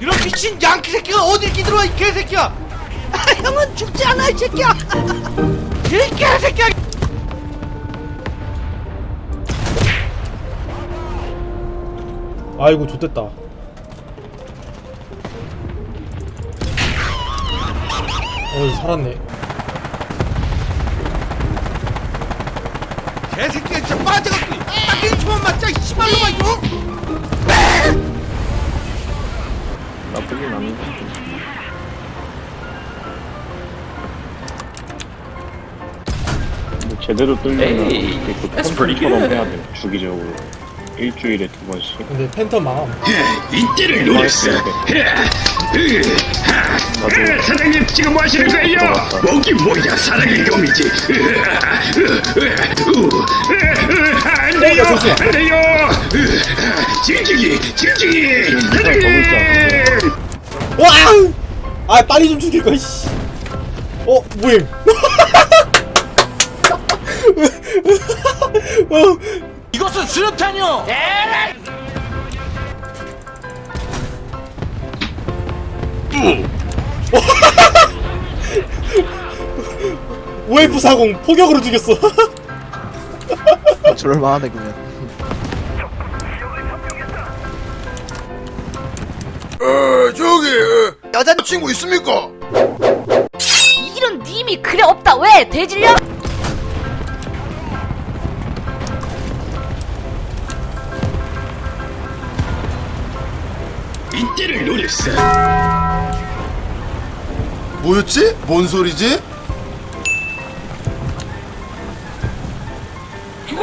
미친 양키 새끼가 어디 끼들어와 이 개새끼야? 형은 죽지 않아 이 새끼야. 이 개새끼야! 아이고 좋됐다. 어 살았네. 개새끼가 진짜 빠져갖고 딱이 초만 맞자 이 씨발로만 이거 나쁘진 않은데. 뭐 제대로 뚫려면 Hey, 그 that's pretty 펀처럼 good. 해야 돼. 주기적으로 일주일에 두 번씩. 근데 팬텀 망함 이때를 노렸어. 나도 사장님 지금 뭐 하시는 거예요? 목이 뭐야 사랑의 껌이지. 안 돼요, 안 돼요. 미사일 더 있지 않은데. 와우 아 빨리 좀 죽일 거야 씨. 어 뭐임 어, 이것은 수류탄이요! 웨이프 사공 포격으로 죽였어. 저럴만하네 그러 어, 저기 여자친구 있습니까? 이런 님이 그래 없다 왜 대질려? 이때를 노렸어. 뭐였지? 뭔 소리지? 이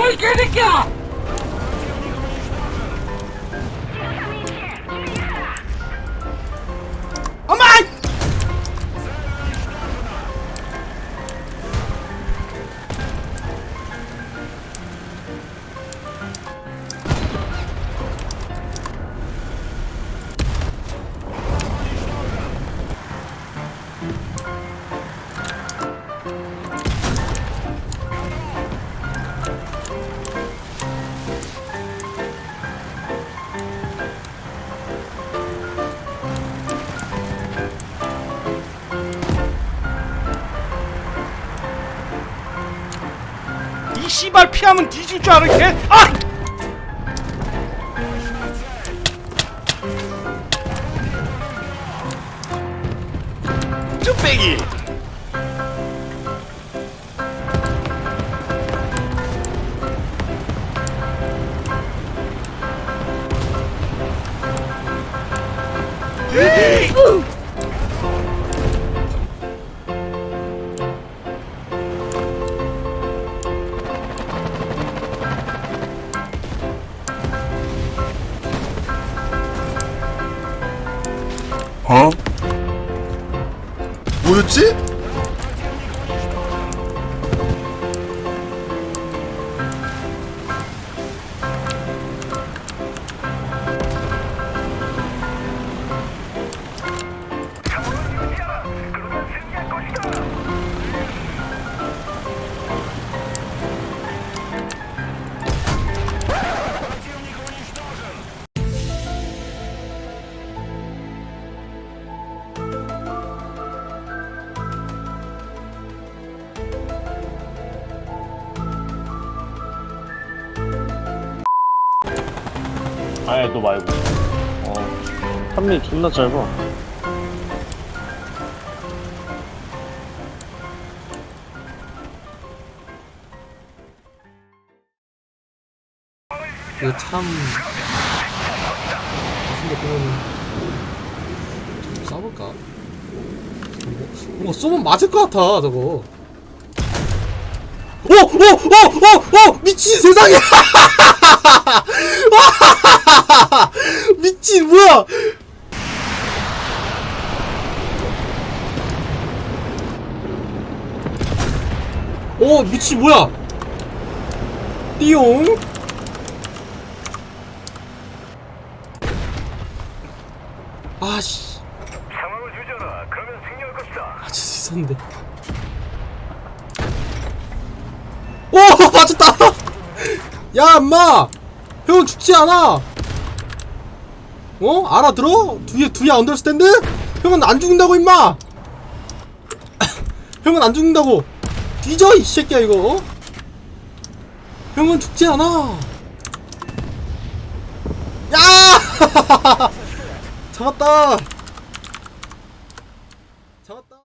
씨발 피하면 뒤질 줄 알아 개 아! 쭈빼기 뭐였지? 아예 너 말고. 어. 3일 존나 짧아. 이거 참 근데 보면 좀 싸볼까? 뭐, 뭔가 쏘면 맞을 것 같아 저거 오! 오! 오! 오! 오! 미친 세상에! 미친 뭐야! 오 미친 뭐야! 띠용 아씨 상황을 유지하라. 그러면 승리할 것이다. 아 진짜 있었는데 오 맞췄다 야 엄마 형은 죽지 않아 어? 어? 알아들어? 두야 두야 언더스탠드? 형은 안 죽는다고 임마 형은 안 죽는다고 뒤져 이 새끼야 이거 어? 형은 죽지 않아 야 잡았다